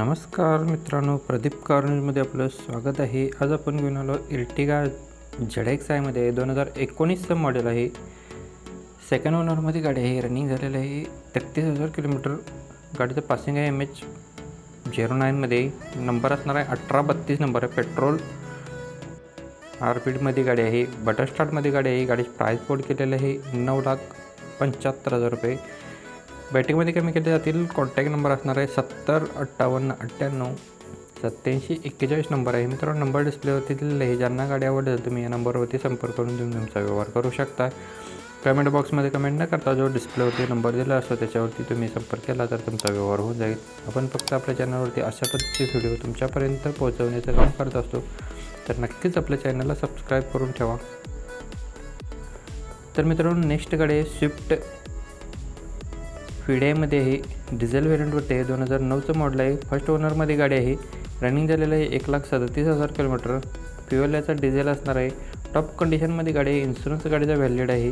नमस्कार मित्रांनो प्रदीप कार आपलं स्वागत आहे. आज आपण घेऊन आलो इर्टिगा झेड एक्स आयमध्ये दोन हजार एकोणीसचं मॉडेल आहे. सेकंड ओनरमध्ये गाडी आहे. रनिंग झालेलं आहे. तेहतीस हजार किलोमीटर गाडीचं पासिंग आहे एम एच झिरो नाईनमध्ये नंबर असणार आहे अठरा बत्तीस नंबर आहे. पेट्रोल आरपीडमध्ये गाडी आहे. बटर स्टार्टमध्ये गाडी आहे. गाडीची प्राईस बोर्ड केलेलं आहे नऊ लाख पंच्याहत्तर हजार रुपये. बॅटिंगमध्ये कमी केले जातील. कॉन्टॅक्ट नंबर असणार आहे सत्तर अठ्ठावन्न अठ्ठ्याण्णव सत्याऐंशी एक्केचाळीस नंबर आहे. मित्रांनो नंबर डिस्प्लेवरती दिलेले आहे. ज्यांना गाडी आवडेल तुम्ही या नंबरवरती संपर्क करून तुम्ही तुमचा व्यवहार करू शकता. कमेंट बॉक्समध्ये कमेंट न करता जो डिस्प्लेवरती नंबर दिला असतो त्याच्यावरती तुम्ही संपर्क केला तर तुमचा व्यवहार होऊन जाईल. आपण फक्त आपल्या चॅनलवरती अशा पद्धतीचे व्हिडिओ तुमच्यापर्यंत पोहोचवण्याचं काम करत असतो. तर नक्कीच आपल्या चॅनलला सबस्क्राईब करून ठेवा. तर मित्रांनो नेक्स्ट गाडी पी डी आयमध्ये आहे डिझेल व्हेरियंटवरती आहे. दोन हजार नऊचं मॉडल आहे. फर्स्ट ओनरमध्ये गाडी आहे. रनिंग झालेलं आहे एक लाख सदतीस हजार किलोमीटर फ्युअल याचा डिझेल असणार आहे. टॉप कंडिशनमध्ये गाडी आहे. इन्शुरन्स गाडीचा व्हॅलिड आहे.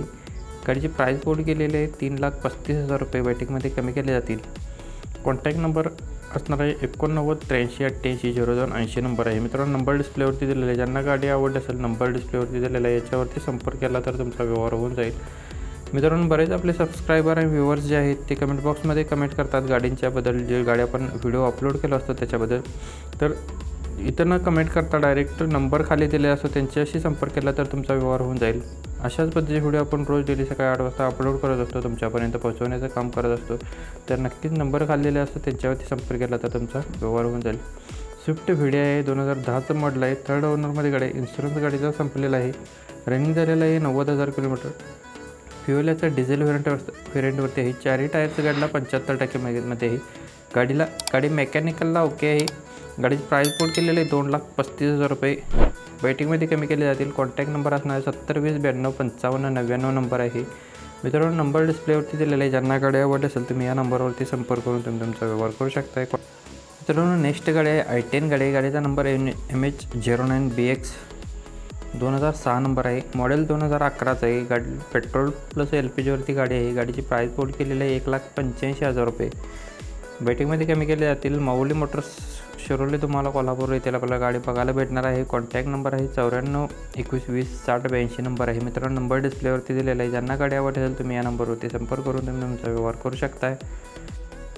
गाडीची प्राईस बोर्ड केलेली आहे. तीन लाख पस्तीस हजार रुपये. बॅटिंगमध्ये कमी केले जातील. कॉन्टॅक्ट नंबर असणार आहे एकोणनव्वद त्र्याऐंशी अठ्ठ्याऐंशी झिरो दोन ऐंशी नंबर आहे. मित्रांनो नंबर डिस्प्लेवरती दिलेला आहे. ज्यांना गाडी आवडली असेल नंबर डिस्प्लेवरती दिलेला आहे. याच्यावरती संपर्क केला तर तुमचा व्यवहार होऊन जाईल. मित्रांनो बरेच आपले सबस्क्रायबर आणि व्ह्युअर्स जे आहेत ते कमेंट बॉक्समध्ये कमेंट करतात गाडींच्याबद्दल जे गाडी आपण व्हिडिओ अपलोड केला असतो त्याच्याबद्दल. तर इथं न कमेंट करता डायरेक्ट नंबर खाली दिले असतो त्यांच्याशी संपर्क केला तर तुमचा व्यवहार होऊन जाईल. अशाच पद्धतीचे व्हिडिओ आपण रोज डेली सकाळी आठ वाजता अपलोड करत असतो तुमच्यापर्यंत पोहोचवण्याचं काम करत असतो. तर नक्कीच नंबर खाल्लेले असतो त्यांच्यावरती संपर्क केला तर तुमचा व्यवहार होऊन जाईल. स्विफ्ट व्हिडिओ आहे दोन हजार दहाचं मॉडल आहे थर्ड ओनरमध्ये गाडी इन्शुरन्स गाडीचा संपलेला आहे. रनिंग झालेलं आहे नव्वद हजार किलोमीटर. फ्युएल याचा डिझेल व्हेरियंट व्हेरियंटवरती आहे. चारही टायरचं गाडीला पंच्याहत्तर टक्के मध्ये आहे. गाडीला गाडी मेकॅनिकलला ओके आहे. गाडीची प्राईस पोर्ट केलेली आहे दोन लाख पस्तीस हजार रुपये. वेटिंगमध्ये कमी केले जातील. कॉन्टॅक्ट नंबर असणार सत्तर वीस ब्याण्णव पंचावन्न नव्याण्णव नंबर आहे. मित्रांनो नंबर डिस्प्लेवरती दिलेला आहे. ज्यांना गाडी आवडली असेल तुम्ही या नंबरवरती संपर्क करून तुम्ही तुमचा व्यवहार करू शकता मित्रांनो नेक्स्ट गाडी आहे. आय टेन गाडी आहे. गाडीचा नंबर आहे M H zero nine B X. दोन हजार सहा नंबर आहे. मॉडेल दोन हजार अकराचं आहे. गाडी पेट्रोल प्लस एल पी जीवरती गाडी आहे. गाडीची प्राईस बोर्ड केलेली आहे एक लाख पंच्याऐंशी हजार रुपये. बेटिंगमध्ये कमी केले जातील. माऊली मोटर्स शिरोली तुम्हाला कोल्हापूर येथील आपल्याला गाडी बघायला भेटणार आहे. कॉन्टॅक्ट नंबर आहे चौऱ्याण्णव एकवीस वीस साठ ब्याऐंशी नंबर आहे. मित्रांनो नंबर डिस्प्लेवरती दिलेला आहे. ज्यांना गाडी आवडत असेल तुम्ही या नंबरवरती संपर्क करून तुम्ही तुमचा व्यवहार करू शकताय.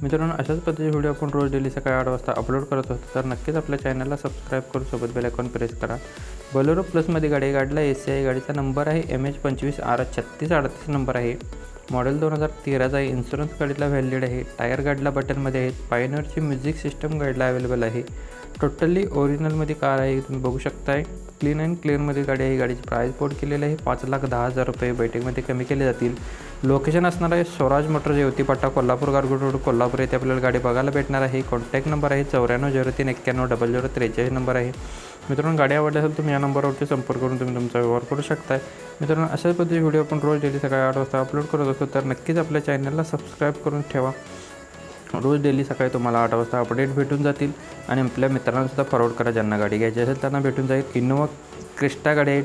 मित्रांनो अशाच पद्धतीचे व्हिडिओ आपण रोज डेली सकाळी आठ वाजता अपलोड करत असतो तर नक्कीच आपल्या चॅनलला सबस्क्राईब करून सोबत बेल आयकॉन प्रेस करा. बोलेरो प्लसमध्ये गाडी गाडीला ए सी आय गाडीचा नंबर आहे एम एच पंचवीस आर छत्तीस अडतीस नंबर आहे. मॉडेल दोन हजार तेराचा आहे इन्शुरन्स गाडीला व्हॅलिड आहे टायर गाडीला बटनमध्ये आहेत पायनरची म्युझिक सिस्टम गाडीला अवेलेबल आहे. टोटली ओरिजिनलमध्ये कार आहे तुम्ही बघू शकताय. क्लीन अँड क्लिअरमध्ये गाडी आहे. गाडीची प्राईस बोर्ड केलेली आहे. पाच लाख दहा हजार रुपये बैठकमध्ये कमी केले जातील. लोकेशन असणार आहे स्वराज मोटर येवतीपाटा कोल्हापूर गारगोड रोड कोल्हापूर येथे आपल्याला गाडी बघायला भेटणार आहे. कॉन्टॅक्ट नंबर आहे चौऱ्याण्णव झिरो तीन एक्क्याण्णव डबल झिरो त्रेचाळीस नंबर आहे. मित्रांनो गाडी आवडली असेल तुम्ही या नंबरवरती संपर्क करून तुम्ही तुमचा व्यवहार करू शकताय. मित्रांनो अशाच पद्धतीचे व्हिडिओ आपण रोज डेली सकाळी आठ वाजता अपलोड करत असतो तर नक्कीच आपल्या चॅनलला सबस्क्राईब करून ठेवा. रोज डेली सकाळी तुम्हाला आठ वाजता अपडेट भेटून जातील आणि आपल्या मित्रांनासुद्धा फॉरवर्ड करा ज्यांना गाडी घ्यायची असेल त्यांना भेटून जाईल. इनोवा क्रिस्टा गाडी आहे.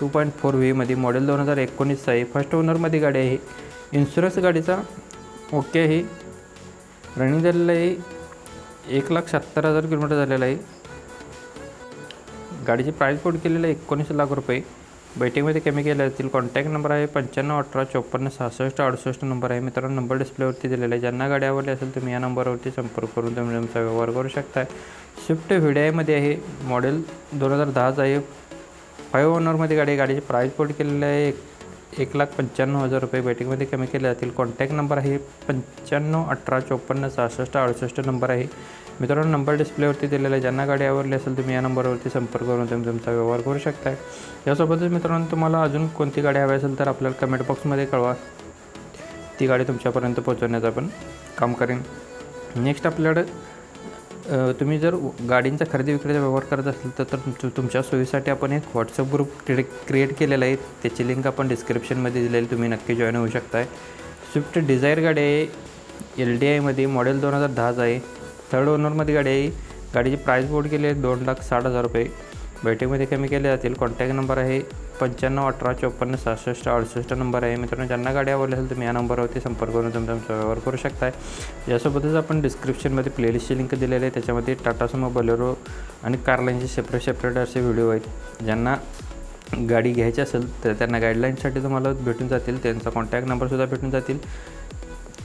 टू पॉईंट फोर व्हीमध्ये मॉडेल दोन हजार एकोणीसचा आहे. फर्स्ट ओनरमध्ये गाडी आहे. इन्शुरन्स गाडीचा ओके आहे. रनिंग झालेलं आहे. एक लाख शहात्तर हजार किलोमीटर झालेलं आहे. गाडीची प्राईस कोड केलेलं आहे एकोणीस लाख रुपये. बैठकीमध्ये कमी केले जातील कॉन्टॅक्ट नंबर आहे पंच्याण्णव अठरा चोपन्न सहासष्ट अडुसष्ट नंबर आहे. मित्रांनो नंबर डिस्प्लेवरती दिलेला आहे ज्यांना गाडी आवडली असेल तुम्ही या नंबरवरती संपर्क करून तुम्ही तुमचा व्यवहार करू शकता स्विफ्ट व्हिडीआयमध्ये आहे मॉडेल दोन हजार दहाचं आहे. फाईव्ह ओनरमध्ये गाडी आहे गाडीची प्राईस कोड केलेली आहे. एक एक लाख पंच्याण्णव हजार रुपये बैठकीमध्ये कमी केले जातील कॉन्टॅक्ट नंबर आहे पंच्याण्णव अठरा चोपन्न सहासष्ट अडुसष्ट नंबर आहे. मित्रांनो नंबर डिस्प्लेवरती दिलेला आहे. ज्यांना गाडी आवडली असेल तुम्ही या नंबरवरती संपर्क करून तुम्ही तुमचा व्यवहार करू शकता यासोबतच मित्रांनो तुम्हाला अजून कोणती गाडी हवी असेल तर आपल्याला कमेंट बॉक्समध्ये कळवा. ती गाडी तुमच्यापर्यंत पोहोचवण्याचं आपण काम करेन. नेक्स्ट आपल्याकडं तुम्ही जर गाडींचा खरेदी विक्रीचा व्यवहार करत असेल तर तर तुमच्या तुमच्या सोयीसाठी आपण एक व्हॉट्सअप ग्रुप क्रिए क्रिएट केलेला आहे. त्याची लिंक आपण डिस्क्रिप्शनमध्ये दिलेली तुम्ही नक्की जॉईन होऊ शकताय. स्विफ्ट डिझायर गाडी आहे. एल डी आयमध्ये मॉडेल दोन हजार दहाच आहे. थर्ड ओनरमध्ये गाडी आहे. गाडीची प्राईस बोर्ड केली आहे दोन लाख साठ हजार रुपये. बैठकीमध्ये कमी केले जातील. कॉन्टॅक्ट नंबर आहे पंच्याण्णव अठरा चोपन्न सहासष्ट अडुसष्ट नंबर आहे. मित्रांनो ज्यांना गाडी आवडली असेल तुम्ही या नंबरवरती संपर्क करून तुमचा तुमचा व्यवहार करू शकताय. यासोबतच आपण डिस्क्रिप्शनमध्ये प्लेलिस्टची लिंक दिलेली आहे. त्याच्यामध्ये टाटा सुमो बलेरो आणि कारलाईनचे सेपरेट सेपरेट असे व्हिडिओ आहेत. ज्यांना गाडी घ्यायची असेल तर त्यांना गाईडलाईनसाठी तुम्हाला भेटून जातील. त्यांचा कॉन्टॅक्ट नंबरसुद्धा भेटून जातील.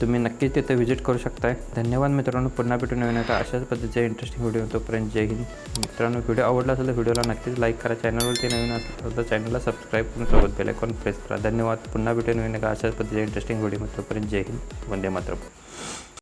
तुम्ही नक्कीच तिथे व्हिजिट करू शकताय. धन्यवाद मित्रांनो. पुन्हा भेटून नवीन एका अशाच पद्धतीचे इंटरेस्टिंग व्हिडिओ तोपर्यंत जय हिंद. मित्रांनो व्हिडिओ आवडला असेल तर व्हिडिओला नक्कीच लाईक करा. चॅनलवरती नवीन असेल तर चॅनलला सबस्क्राईब करून सोबत बेल आयकॉन प्रेस करा. धन्यवाद. पुन्हा भेटून नवीन का अशाच पद्धतीचे इंटरेस्टिंग व्हिडिओ तोपर्यंत जय हिंद. वंदे मातरम.